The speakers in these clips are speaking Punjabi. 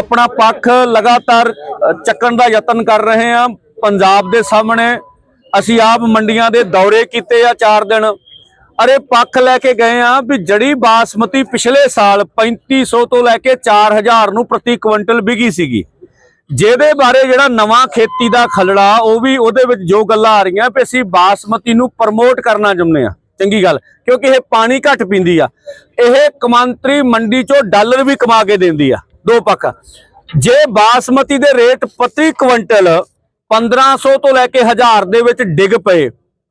ਆਪਣਾ ਪੱਖ ਲਗਾਤਾਰ ਚੱਕਣ ਦਾ ਯਤਨ ਕਰ ਰਹੇ ਹਾਂ। ਪੰਜਾਬ ਦੇ ਸਾਹਮਣੇ ਅਸੀਂ ਆਪ ਮੰਡੀਆਂ ਦੇ ਦੌਰੇ ਕੀਤੇ ਆ 4 ਦਿਨ। ਅਰੇ ਪੱਖ ਲੈ ਕੇ ਗਏ ਆ ਵੀ ਜੜੀ ਬਾਸਮਤੀ ਪਿਛਲੇ ਸਾਲ 3500 ਤੋਂ ਲੈ ਕੇ 4000 ਨੂੰ ਪ੍ਰਤੀ ਕੁਇੰਟਲ ਵਿਗੀ ਸੀਗੀ। ਜਿਹਦੇ ਬਾਰੇ ਜਿਹੜਾ ਨਵਾਂ ਖੇਤੀ ਦਾ ਖਲੜਾ ਉਹ ਵੀ ਉਹਦੇ ਵਿੱਚ ਜੋ ਗੱਲਾਂ ਆ ਰਹੀਆਂ ਵੀ ਅਸੀਂ ਬਾਸਮਤੀ ਨੂੰ ਪ੍ਰਮੋਟ ਕਰਨਾ ਚਾਹੁੰਦੇ ਆ ਚੰਗੀ ਗੱਲ, ਕਿਉਂਕਿ ਇਹ ਪਾਣੀ ਘੱਟ ਪੀਂਦੀ ਆ। ਇਹ ਕਮਾਂਤਰੀ ਮੰਡੀ ਚੋਂ ਡਾਲਰ ਵੀ ਕਮਾ ਕੇ ਦਿੰਦੀ ਆ, ਦੋ ਪੱਖ। ਜੇ ਬਾਸਮਤੀ ਦੇ ਰੇਟ ਪ੍ਰਤੀ ਕੁਇੰਟਲ 1500 ਤੋਂ ਲੈ ਕੇ 1000 ਦੇ ਵਿੱਚ ਡਿੱਗ ਪਏ,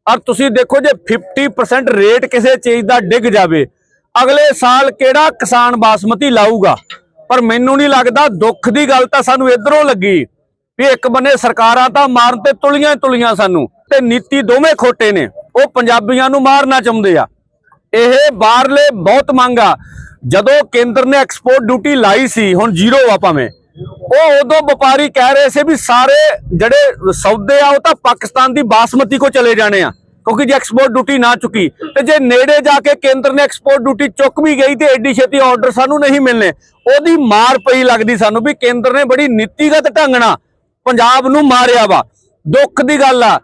ਔਰ ਤੁਸੀਂ ਦੇਖੋ ਜੇ 50% ਰੇਟ ਕਿਸੇ ਚੀਜ਼ ਦਾ ਡਿੱਗ ਜਾਵੇ, ਅਗਲੇ ਸਾਲ ਕਿਹੜਾ ਕਿਸਾਨ ਬਾਸਮਤੀ ਲਾਊਗਾ? ਪਰ ਮੈਨੂੰ ਨਹੀਂ ਲੱਗਦਾ, ਦੁੱਖ ਦੀ ਗੱਲ ਤਾਂ ਸਾਨੂੰ ਇਧਰੋਂ ਲੱਗੀ ਵੀ ਇੱਕ ਬੰਨੇ ਸਰਕਾਰਾਂ ਤਾਂ ਮਾਰਨ ਤੇ ਤੁਲੀਆਂ ਤੁਲੀਆਂ ਸਾਨੂੰ, ਤੇ ਨੀਤੀ ਦੋਵੇਂ ਖੋਟੇ ਨੇ। ਉਹ ਪੰਜਾਬੀਆਂ ਨੂੰ ਮਾਰਨਾ ਚਾਹੁੰਦੇ ਆ। ਇਹ ਬਾਹਰਲੇ ਬਹੁਤ ਮੰਗ ਆ। ਜਦੋਂ ਕੇਂਦਰ ਨੇ ਐਕਸਪੋਰਟ ਡਿਊਟੀ ਲਾਈ ਸੀ, ਹੁਣ ਜ਼ੀਰੋ ਆ ਭਾਵੇਂ। ਉਹ ਉਦੋਂ ਵਪਾਰੀ ਕਹਿ ਰਹੇ ਸੀ ਵੀ ਸਾਰੇ ਜਿਹੜੇ ਸੌਦੇ ਆ, ਉਹ ਤਾਂ ਪਾਕਿਸਤਾਨ ਦੀ ਬਾਸਮਤੀ ਕੋ ਚਲੇ ਜਾਣੇ ਆ, ਕਿਉਂਕਿ ਜੇ ਐਕਸਪੋਰਟ ਡਿਊਟੀ ਨਾ ਚੁੱਕੀ, ਤੇ ਜੇ ਨੇੜੇ ਜਾ ਕੇ ਕੇਂਦਰ ਨੇ ਐਕਸਪੋਰਟ ਡਿਊਟੀ ਚੁੱਕ ਵੀ ਗਈ ਤੇ ਐਡੀ ਛੇਤੀ ਆਰਡਰ ਸਾਨੂੰ ਨਹੀਂ ਮਿਲਨੇ ਉਹਦੀ ਮਾਰ ਪਈ ਲੱਗਦੀ ਸਾਨੂੰ ਵੀ ਕੇਂਦਰ ਨੇ ਬੜੀ ਨੀਤੀਗਤ ਢੰਗ ਨਾਲ ਪੰਜਾਬ ਨੂੰ ਮਾਰਿਆ ਵਾ। ਦੁੱਖ ਦੀ ਗੱਲ ਆ।